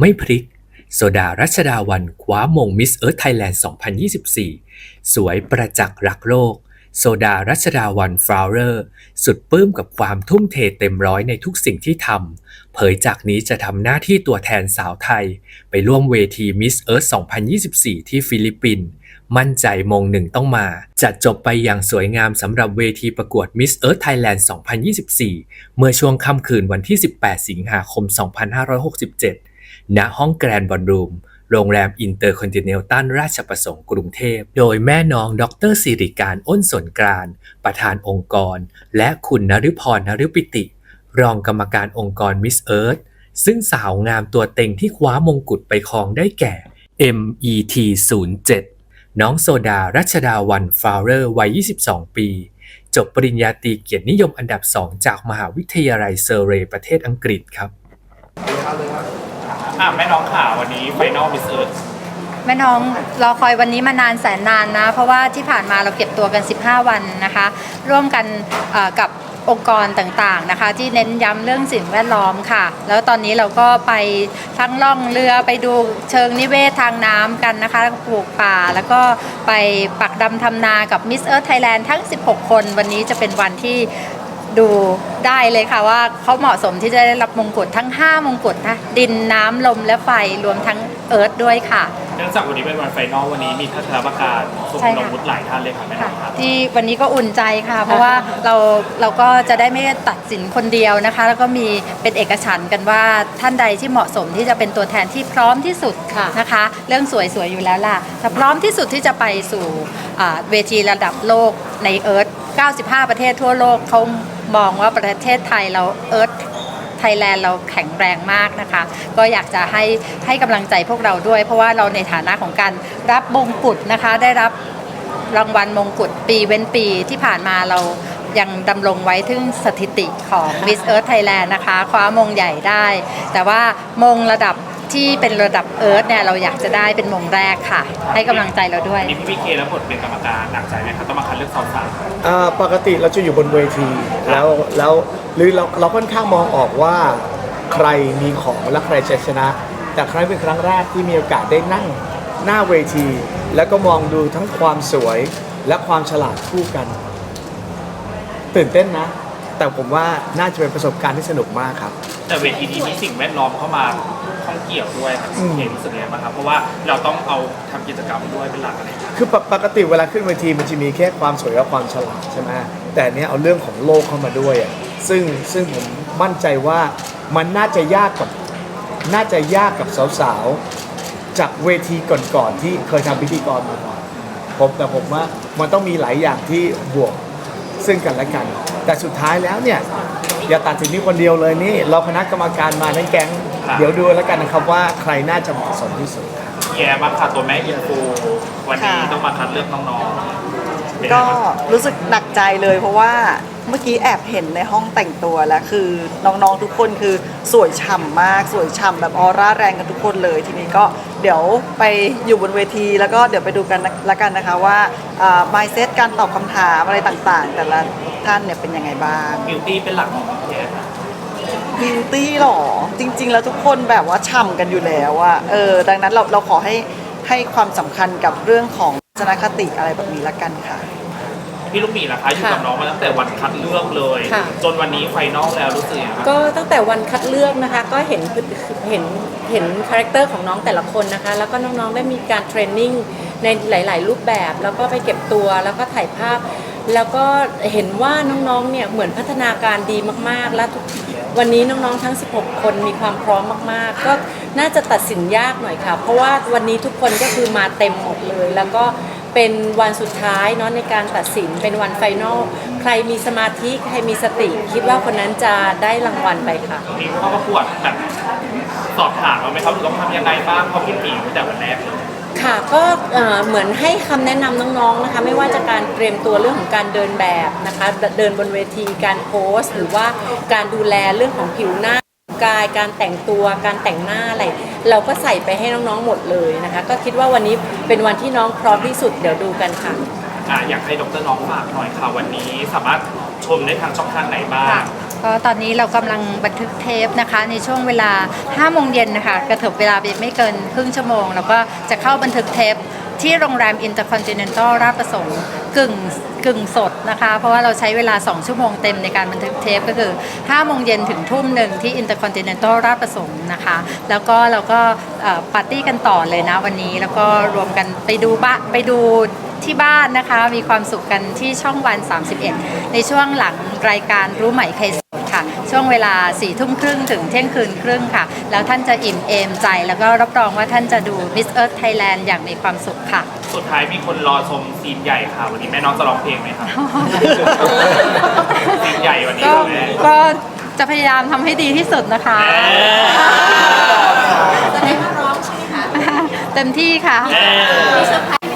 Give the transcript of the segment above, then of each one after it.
ไม่พลิก โซดารัชดาวันคว้ามงมิสเอิร์ธไทยแลนด์ 2024 สวยประจักษ์รักโลก โซดารัชดาวันฟลาวเรอร์สุดปลื้มกับความทุ่มเทเต็มร้อยในทุกสิ่งที่ทำ เผยจากนี้จะทำหน้าที่ตัวแทนสาวไทย ไปร่วมเวทีมิสเอิร์ธ2024 ที่ฟิลิปปินส์ มั่นใจมงหนึ่งต้องมา จัดจบไปอย่างสวยงามสำหรับเวทีประกวด Miss Earth Thailand 2024 เมื่อช่วงค่ำคืนวันที่ 18 สิงหาคม 2567 ณ ห้องแกรนด์บอลรูม โรงแรมอินเตอร์คอนติเนลตันราชประสงค์กรุงเทพ โดยแม่น้องดรสิริการอ้นสนกราน ประธานองค์กร และคุณนฤพรนฤปิติ รองกรรมการองค์กร Miss Earth ซึ่งสาวงามตัวเต็งที่คว้ามงกุฎไปครองได้แก่ MET 07 น้องโซดารัชดาวันฟาวเรอร์วัย 22 ปี จบปริญญาตรีเกียรตินิยมอันดับ 2 จากมหาวิทยาลัยเซอร์เรย์ประเทศอังกฤษครับอะแม่น้องข่าววันนี้ไฟนอลมิสเอิร์ธแม่น้องรอคอยวันนี้มานานแสนนานนะ เพราะว่าที่ผ่านมาเราเก็บตัวกัน 15 วันนะคะ ร่วมกันเอ่อกับ องค์กรต่างๆนะคะ ที่เน้นย้ำเรื่องสิ่งแวดล้อมค่ะ แล้วตอนนี้เราก็ไปทั้งล่องเรือไปดูเชิงนิเวศทางน้ำกันนะคะปลูกป่า แล้วก็ไปปักดำทำนากับ Miss Earth Thailand ทั้ง 16 คน วันนี้จะเป็นวันที่ดูได้เลยค่ะว่าเขาเหมาะสมที่จะได้รับมงกุฎทั้ง 5 มงกุฎนะดินน้ำลมและไฟรวมทั้ง เอิร์ธด้วยค่ะ เนื่องจากวันนี้เป็นวันไฟนอลวันนี้มีทัศนประการทรงใช่คุณค่ะวุฒิหลายท่านเลยค่ะแม่น้ค่ะองครับ ที่วันนี้ก็อุ่นใจค่ะ เพราะว่าเราเราก็จะได้ไม่ตัดสินคนเดียวนะคะ แล้วก็มีเป็นเอกฉันท์กันว่าท่านใดที่เหมาะสมที่จะเป็นตัวแทนที่พร้อมที่สุดค่ะนะคะ เรื่องสวยๆอยู่แล้วล่ะแต่พร้อมที่สุดที่จะไปสู่อ่าเวทีระดับโลกในเอิร์ธ95 ประเทศทั่วโลกเขามองว่าประเทศไทยเราเอิร์ธ ไทยแลนด์เราแข็งแรงมากนะคะ ก็อยากจะให้ให้กำลังใจพวกเราด้วย เพราะว่าเราในฐานะของการรับมงกุฎนะคะ ได้รับรางวัลมงกุฎปีเว้นปีที่ผ่านมาเรายังดำรงไว้ถึงสถิติของ Miss Earth Thailand นะคะ คว้ามงใหญ่ได้ แต่ว่ามงระดับ ที่เป็นระดับเอิร์ธเนี่ยเราอยากจะได้เป็นมงแรกค่ะ ให้กำลังใจเราด้วยวันนี้พี่พีเคและบทเป็นกรรมการหนักใจไหมครับต้องมาคัดเลือกสาวสาวอ่าปกติเราจะอยู่บนเวทีแล้วแล้วหรือเราเราค่อนข้างมองออกว่าใครมีของและใครจะชนะ แต่ครั้งเป็นครั้งแรกที่มีโอกาสได้นั่งหน้าเวที แล้วก็มองดูทั้งความสวยและความฉลาดคู่กัน ตื่นเต้นนะ แต่ผมว่าน่าจะเป็นประสบการณ์ที่สนุกมากครับแต่เวทีนี้มีสิ่งแวดล้อมเข้ามาข้อง เกี่ยวด้วยครับอืม เห็นรู้สึกยังไงบ้างครับ เพราะว่าเราต้องเอาทำกิจกรรมด้วยเป็นหลักอะไรอย่างเงี้ยคือปกปกติเวลาขึ้นเวทีมันจะมีแค่ความสวยและความฉลาดใช่ไหมแต่อันเนี้ยเอาเรื่องของโลกเข้ามาด้วยอะซึ่งซึ่งผมมั่นใจว่ามันน่าจะยากกับน่าจะยากกับสาวๆ จากเวทีก่อนๆที่เคยทำพิธีกรมาก่อนผมแต่ผมว่ามันต้องมีหลายอย่างที่บวกซึ่งกันและกัน แต่สุดท้ายแล้วเนี่ย อย่าตัดสินที่คนเดียวเลยนี่ เราคณะกรรมการมาทั้งแก๊ง เดี๋ยวดูแล้วกันนะครับว่าใครน่าจะเหมาะสมที่สุดแย่มากค่ะตัวแม่อินฟูวันนี้ค่ะ ต้องมาคัดเลือกน้องๆเป็นไงก็บ้างรู้สึกหนักใจเลยเพราะว่าเมื่อกี้แอบเห็นในห้องแต่งตัวแล้วคือน้องๆทุกคนคือสวยฉ่ำมากสวยฉ่ำแบบออร่าแรงกันทุกคนเลย ทีนี้ก็เดี๋ยวไปอยู่บนเวที แล้วก็เดี๋ยวไปดูกันนะละกันนะคะว่าไมเซ็ตการตอบคำถามอะไรต่างๆ แต่ละท่านเนี่ยเป็นยังไงบ้าง บิวตี้เป็นหลักของแย่ค่ะ บิวตี้หรอ จริง ๆ แล้วทุกคนแบบว่าฉ่ำกันอยู่แล้วอะเออ ดังนั้นเราเราขอให้ให้ความสำคัญกับเรื่องของทัศนคติอะไรแบบนี้ละกันค่ะ พี่ลูกหมีล่ะคะอยู่กับค่ะน้องมาตั้งแต่วันคัดเลือกเลย ค่ะ จนวันนี้ไฟนอลแล้วรู้สึกยังไงบ้างก็ตั้งแต่วันคัดเลือกนะคะ ก็เห็นเห็นเห็นคาแรคเตอร์ของน้องแต่ละคนนะคะ แล้วก็น้องๆได้มีการเทรนนิ่งในหลาย ๆ รูปแบบ แล้วก็ไปเก็บตัวแล้วก็ถ่ายภาพ แล้วก็เห็นว่าน้องๆ เนี่ยเหมือนพัฒนาการดีมากๆ และทุกวันนี้น้องๆ ทั้ง 16 คนมีความพร้อมมากๆ ก็น่าจะตัดสินยากหน่อยค่ะ เพราะว่าวันนี้ทุกคนก็คือมาเต็มหมดเลย แล้วก็เป็นวันสุดท้ายเนาะในการตัดสินเป็นวันไฟนอลใครมีสมาธิใครมีสติ คิดว่าคนนั้นจะได้รางวัลไปค่ะ มีเข้าประกวดแบบสอบถามเราไหมครับหรือต้องทำยังไงบ้างเพราะพี่หมีตั้งแต่วันแรกเลย ค่ะก็เอ่อเหมือนให้คำแนะนำน้องๆนะคะไม่ว่าจะการเตรียมตัวเรื่องของการเดินแบบนะคะเดินบนเวทีการโพสต์หรือว่าการดูแลเรื่องของผิวหน้ากายการแต่งตัวการแต่งหน้าอะไรเราก็ใส่ไปให้น้องๆหมดเลยนะคะ ก็คิดว่าวันนี้เป็นวันที่น้องพร้อมที่สุดเดี๋ยวดูกันค่ะอะอยากให้ดรน้องฝากหน่อยค่ะวันนี้สามารถชมได้ทางช่องทางไหนบ้างค่ะ ก็ตอนนี้เรากำลังบันทึกเทปนะคะ ในช่วงเวลา5โมงเย็นนะคะ กระเถิบเวลาไปไม่เกินครึ่งชั่วโมง แล้วก็จะเข้าบันทึกเทปที่โรงแรม Intercontinental ราชประสงค์กึ่งกึ่งสดนะคะ เพราะว่าเราใช้เวลา 2 ชั่วโมงเต็มในการบันทึกเทปก็คือ5โมงเย็นถึงทุ่มหนึ่งที่ Intercontinental ราชประสงค์นะคะ แล้วก็เราก็ปาร์ตี้กันต่อเลยนะวันนี้ แล้วก็รวมกันไปดูบ้านไปดูที่บ้านนะคะ มีความสุขกันที่ช่องวัน 31 ในช่วงหลังรายการรู้ไหมใครส ช่วงเวลา4ี่ทุ่มครึ่งถึงเที่ยงคืนครึ่งค่ะ แล้วท่านจะอิ่มเอมใจ แล้วก็รับรองว่าท่านจะดู Miss Earth Thailand อย่างมีความสุขค่ะ สุดท้ายมีคนรอชมซีนใหญ่ค่ะ วันนี้แม่น้องจะร้องเพลงไหมครับ ซีนใหญ่วันนี้ก็ค่ะแม่ก็จะพยายามทำให้ดีที่สุดนะคะเต็มที่ค่ะเอ่อ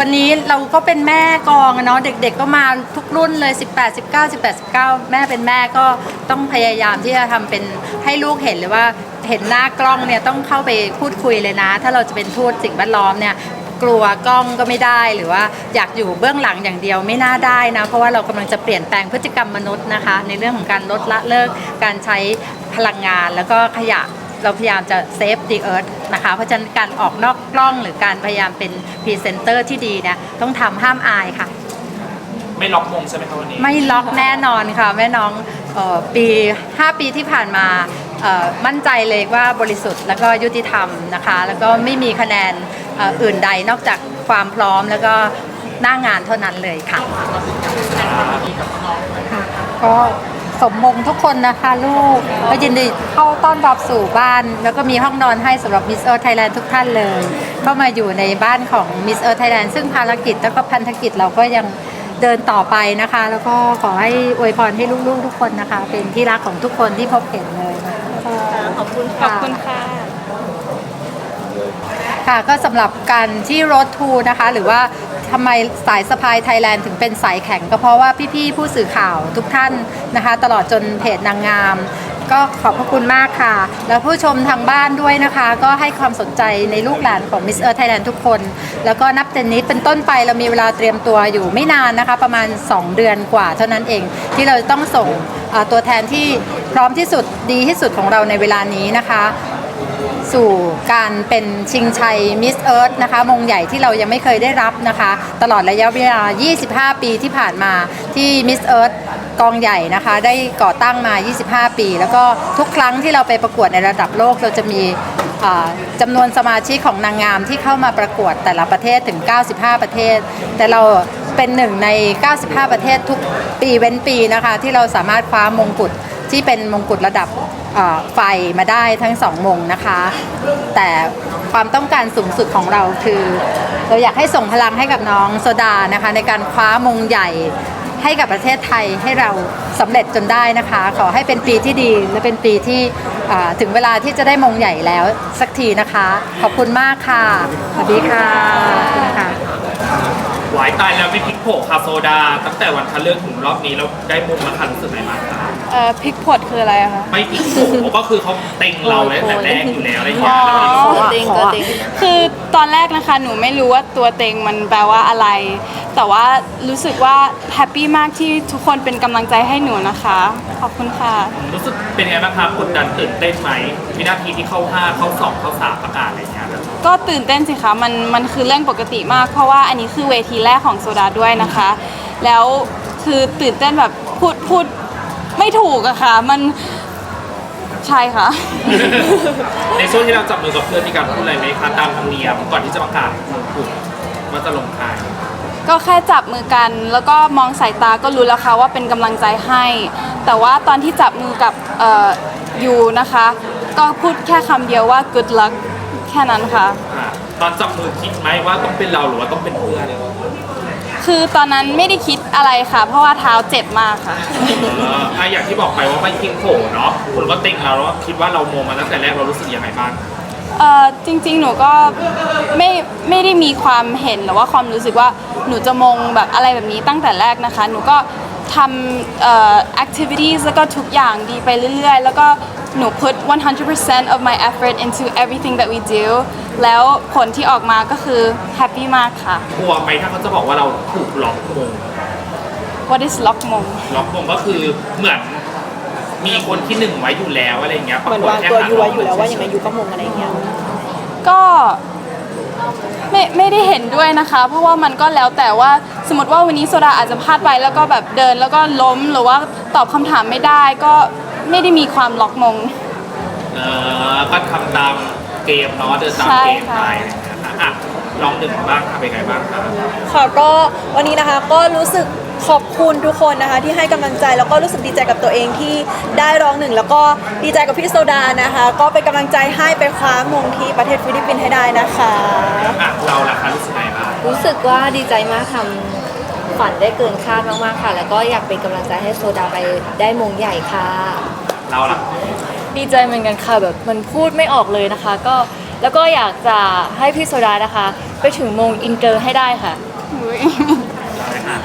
วันนี้เราก็เป็นแม่กองอะเนาะเด็กๆก็มาทุกรุ่นเลย 18 19 18 19 แม่เป็นแม่ก็ต้องพยายามที่จะทำเป็นให้ลูกเห็นเลยว่าเห็นหน้ากล้องเนี่ยต้องเข้าไปพูดคุยเลยนะ ถ้าเราจะเป็นทูตสิ่งแวดล้อมเนี่ยกลัวกล้องก็ไม่ได้หรือว่าอยากอยู่เบื้องหลังอย่างเดียวไม่น่าได้นะ เพราะว่าเรากำลังจะเปลี่ยนแปลงพฤติกรรมมนุษย์นะคะ ในเรื่องของการลดละเลิกการใช้พลังงานแล้วก็ขยะ เราพยายามจะเซฟ the earth นะคะ เพราะฉะนั้นการออกนอกกล้องหรือการพยายามเป็นพรีเซนเตอร์ที่ดีเนี่ยต้องทำห้ามอายค่ะ ไม่ล็อกมงใช่ไหมครับวันนี้ ไม่ล็อกแน่นอนค่ะ แม่น้องเอ่อปี 5 ปีที่ผ่านมาเอ่อมั่นใจเลยว่าบริสุทธิ์แล้วก็ยุติธรรมนะคะ แล้วก็ไม่มีคะแนนเอ่ออื่นใดนอกจากความพร้อมแล้วก็หน้างานเท่านั้นเลยค่ะค่ะก็ สมมงทุกคนนะคะลูกก็ยินดีเข้าต้อนรับสู่บ้าน แล้วก็มีห้องนอนให้สำหรับ Miss Earth Thailand ทุกท่านเลย เข้ามาอยู่ในบ้านของ Miss Earth Thailand ซึ่งภารกิจแล้วก็พันธกิจเราก็ยังเดินต่อไปนะคะ แล้วก็ขอให้อวยพรให้ลูกๆทุกคนนะคะ เป็นที่รักของทุกคนที่พบเห็นเลยขอบคุณขอบคุณค่ะ ค่ะก็สำหรับการที่รถทูนะคะ หรือว่าทำไมสายสะพายไทยแลนด์ถึงเป็นสายแข็ง ก็เพราะว่าพี่ๆผู้สื่อข่าวทุกท่านนะคะ ตลอดจนเพจนางงาม ก็ขอบพระคุณมากค่ะ แล้วผู้ชมทางบ้านด้วยนะคะ ก็ให้ความสนใจในลูกหลานของ Miss Earth Thailand ทุกคน แล้วก็นับแต่นี้เป็นต้นไปเรามีเวลาเตรียมตัวอยู่ไม่นานนะคะ ประมาณ 2 เดือนกว่าเท่านั้นเองที่เราจะต้องส่งตัวแทนที่พร้อมที่สุดดีที่สุดของเราในเวลานี้นะคะ สู่การเป็นชิงชัยมิสเอิร์ธนะคะมงใหญ่ที่เรายังไม่เคยได้รับนะคะ ตลอดระยะเวลา 25 ปีที่ผ่านมาที่มิสเอิร์ธกองใหญ่นะคะ ได้ก่อตั้งมา 25 ปี แล้วก็ทุกครั้งที่เราไปประกวดในระดับโลกเราจะมีจำนวนสมาชิกของนางงามที่เข้ามาประกวดแต่ละประเทศถึง 95 ประเทศ แต่เราเป็นหนึ่งใน 95 ประเทศทุกปีเว้นปีนะคะ ที่เราสามารถคว้ามงกุฎที่เป็นมงกุฎระดับ ไฟมาได้ทั้งสองมงนะคะ แต่ความต้องการสูงสุดของเราคือ เราอยากให้ส่งพลังให้กับน้องโซดานะคะ ในการคว้ามงใหญ่ให้กับประเทศไทยให้เราสำเร็จจนได้นะคะ ขอให้เป็นปีที่ดีและเป็นปีที่ถึงเวลาที่จะได้มงใหญ่แล้วสักทีนะคะ ขอบคุณมากค่ะสวัสดีค่ะคุณค่ะหวายตายแล้วไม่พิกโผค่ะโซดา ตั้งแต่วันคัดเลือกถึงรอบนี้เราได้มุมมาคันรู้สึกไงบ้างคะ เอ่อพริกผดคืออะไรอะคะ ไม่พลิกโผก็คือเขาเต็งเราไว้ตั้งแต่แรกอยู่แล้วอะไรอย่างเงี้ยแล้วมันอ๋อพลิกโผคือตอนแรกนะคะ หนูไม่รู้ว่าตัวเต็งมันแปลว่าอะไร แต่ว่ารู้สึกว่าแฮปปี้มากที่ทุกคนเป็นกำลังใจให้หนูนะคะ ขอบคุณค่ะ รู้สึกเป็นไงบ้างครับกดดันตื่นเต้นไหมวินาทีที่เข้าห้าเข้าสองเข้าสามประกาศอะไรอย่างเงี้ยครับก็ตื่นเต้นสิคะมันมันคือเรื่องปกติมาก เพราะว่าอันนี้คือเวทีแรกของโซดาด้วยนะคะ แล้วคือตื่นเต้นแบบพูดพูด ไม่ถูกอะค่ะ มันใช่ค่ะ ในช่วงที่เราจับมือกับเพื่อนมีการพูดอะไรไหมคะตามธรรมเนียมก่อนที่จะประกาศมงกุฎว่าจะลงใครก็แค่จับมือกัน แล้วก็มองสายตาก็รู้แล้วค่ะว่าเป็นกำลังใจให้ แต่ว่าตอนที่จับมือกับเอ่อยูนะคะ ก็พูดแค่คำเดียวว่า good luck แค่นั้นค่ะ อ่าตอนจับมือคิดไหมว่าต้องเป็นเราหรือว่าต้องเป็นเพื่อน คือตอนนั้นไม่ได้คิดอะไรค่ะ เพราะว่าเท้าเจ็บมากค่ะเอออะอย่างที่บอกไปว่าไม่ทิ้งโผเนาะคุณก็เต็งเราแล้วคิดว่าเราโมงมาตั้งแต่แรกเรารู้สึกยังไงบ้างเอ่อจริงๆ หนูก็ไม่ไม่ได้มีความเห็นหรือว่าความรู้สึกว่าหนูจะมงแบบอะไรแบบนี้ตั้งแต่แรกนะคะ หนูก็ทำเอ่อ activities แล้วก็ทุกอย่างดีไปเรื่อยๆ แล้วก็ หนู put 100% of my effort into everything that we do แล้วผลที่ออกมาก็คือ happy มากค่ะ กลัวไหมถ้าเขาจะบอกว่าเราถูกล็อกมง What is ล็อกมง ล็อกมงก็คือเหมือนมีคนที่หนึ่งไว้อยู่แล้วอะไรอย่างเงี้ยเหมือนวางตัวยูไว้อยู่แล้วว่ายังไงยูก็มงอะไรอย่างเงี้ย ก็ไม่ไม่ได้เห็นด้วยนะคะ เพราะว่ามันก็แล้วแต่ว่าสมมติว่าวันนี้โซดาอาจจะพลาดไปแล้วก็แบบเดินแล้วก็ล้มหรือว่าตอบคำถามไม่ได้ ก็ ไม่ได้มีความล็อกมง เออก็ทำตามเกมเนาะเดินตามใช่เกมค่ะไปอะไรอย่างเงี้ยค่ะอะลองหนึ่งบ้างค่ะเป็นไงบ้างคะค่ะก็วันนี้นะคะก็รู้สึกขอบคุณทุกคนนะคะที่ให้กำลังใจแล้วก็รู้สึกดีใจกับตัวเองที่ได้รองหนึ่งแล้วก็ดีใจกับพี่โซดานะคะ ก็เป็นกำลังใจให้ไปคว้ามงที่ประเทศฟิลิปปินส์ให้ได้นะคะ อะเราล่ะคะรู้สึกไงบ้างรู้สึกว่าดีใจมากทำฝันได้เกินคาดมากๆค่ะ แล้วก็อยากเป็นกำลังใจให้โซดาไปได้มงใหญ่ค่ะ เราล่ะดีใจเหมือนกันค่ะแบบมันพูดไม่ออกเลยนะคะ ก็แล้วก็อยากจะให้พี่โซดานะคะ ไปถึงมงอินเตอร์ให้ได้ค่ะ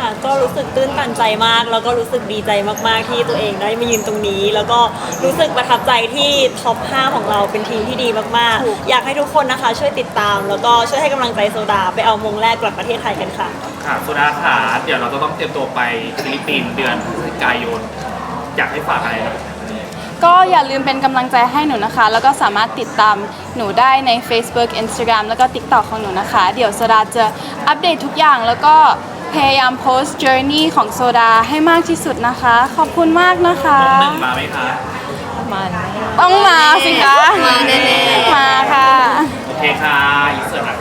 ค่ะก็รู้สึกตื้นตันใจมาก แล้วก็รู้สึกดีใจมาก ๆ ที่ตัวเองได้มายืนตรงนี้ แล้วก็รู้สึกประทับใจที่ท็อป 5 ของเราเป็นทีมที่ดีมาก ๆ อยากให้ทุกคนนะคะ ช่วยติดตาม แล้วก็ช่วยให้กำลังใจโซดา ไปเอามงแรกกลับประเทศไทยกันค่ะ ค่ะสุดาขาเดี๋ยวเราจะต้องเตรียมตัวไปฟิลิปปินส์เดือนพฤศจิกายน อยากให้ฝากอะไรนะ ก็อย่าลืมเป็นกำลังใจให้หนูนะคะ แล้วก็สามารถติดตามหนูได้ใน Facebook Instagram แล้วก็ TikTok ของหนูนะคะ เดี๋ยวโซดาจะอัปเดตทุกอย่างแล้วก็พยายามโพสต์ journey ของโซดาให้มากที่สุดนะคะ ขอบคุณมากนะคะ หนึ่งมาไหมคะมันต้องมาสิคะ มาแน่ๆ มาค่ะ โอเคค่ะอินเสิร์ต